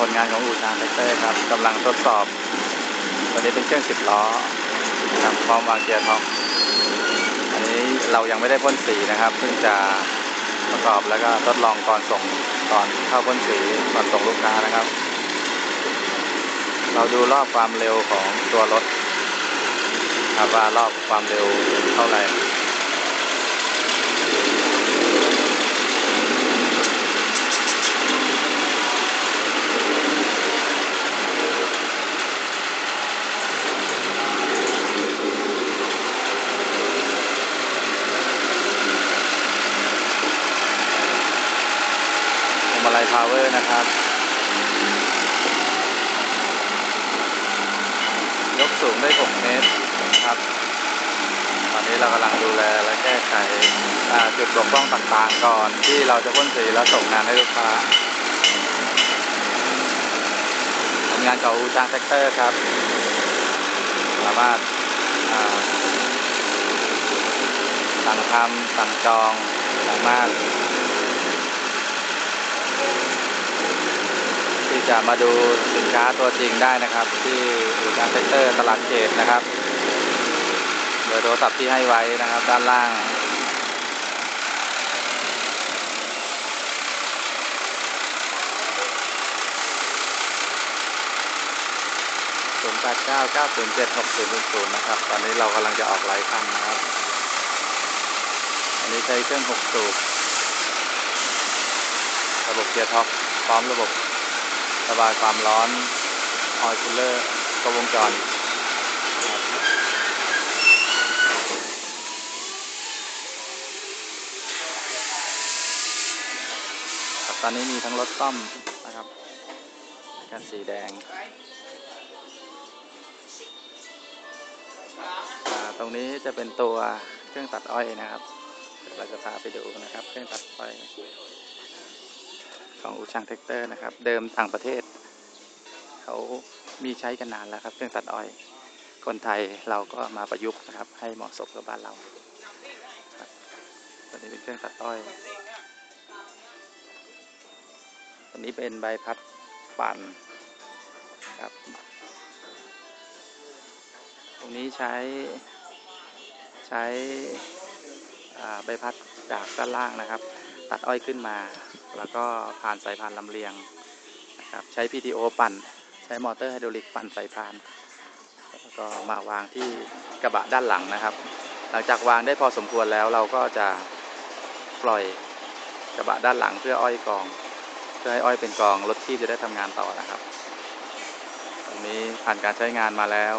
ผลงานของอู่ทางแท็กเตอร์ครับกำลังทดสอบตัวนี้เป็นเครื่องสิบล้อครับพร้อมวางเกียร์ท็อปอันนี้เรายังไม่ได้พ่นสีนะครับเพิ่งจะประกอบแล้วก็ทดลองก่อนส่งก่อนเข้าพ่นสีก่อนส่งลูกค้านะครับ เราดูรอบความเร็วของตัวรถครับว่ารอบความเร็วเท่าไหร่ พาลัยพาวเวอร์นะครับ ยกสูงได้ 6 เมตรครับ ตอนนี้เรากำลังดูแลและแก้ไขจุดบกพร่องต่างๆ ก่อนที่เราจะพ่นสีและส่งงานให้ลูกค้าทำงานกับอูชางแท็กเตอร์ครับ สามารถสั่งทำสั่งจองสามารถ ที่ จะมาดูสินค้าตัวจริงได้นะครับ ที่อู่การเซ็นเตอร์ตลาดเขตนะครับเบอร์โทรศัพท์ที่ให้ไว้นะครับด้านล่าง0 8 9 9 0 7 6 0 0นเจ็ดหกส่วนศูนย์นะครับ ตอนนี้เรากำลังจะออกไลฟ์คันนะครับ อันนี้ใช้เครื่อง6สูบระบบเกียร์ท็อปพร้อมระบบ ระบายความร้อนออยล์คูลเลอร์กระวงจรครับตอนนี้มีทั้งรถซ่อมนะครับคันสีแดง ตรงนี้จะเป็นตัวเครื่องตัดอ้อยนะครับเดี๋ยวเราจะพาไปดูนะครับ เครื่องตัดอ้อย ของอูช่างเทคเตอร์นะครับ เดิมต่างประเทศ เขามีใช้กันนานแล้วครับ เครื่องตัดอ้อย คนไทยเราก็มาประยุกต์นะครับ ให้เหมาะสมกับบ้านเราตัวนี้เป็นเครื่องตัดอ้อยตัวนี้เป็นใบพัดปั่นครับ ตรงนี้ใช้ใช้ใบพัดจากด้านล่างนะครับ ตัดอ้อยขึ้นมา แล้วก็ผ่านสายพานลำเลียงนะครับใช้ PTO ปั่น ใช้มอเตอร์ไฮดรอลิกปั่นสายพานแล้วก็มาวางที่กระบะด้านหลังนะครับ หลังจากวางได้พอสมควรแล้วเราก็จะปล่อยกระบะด้านหลังเพื่ออ้อยกอง เพื่อให้อ้อยเป็นกองรถที่จะได้ทำงานต่อนะครับ ตรงนี้ผ่านการใช้งานมาแล้ว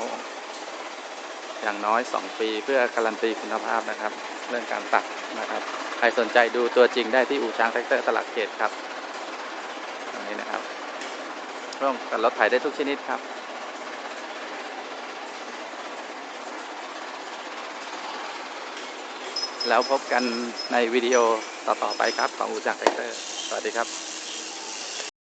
อย่างน้อย 2 ปี เพื่อการันตีคุณภาพนะครับ เรื่องการตัดนะครับใครสนใจดูตัวจริงได้ที่อู่ช้างแท็กเตอร์ตลาดเขตครับตรงนี้นะครับร่วมกับรถไถได้ทุกชนิดครับแล้วพบกันในวิดีโอต่อ ๆ ไปครับ ของอู่ช้างแท็กเตอร์ สวัสดีครับ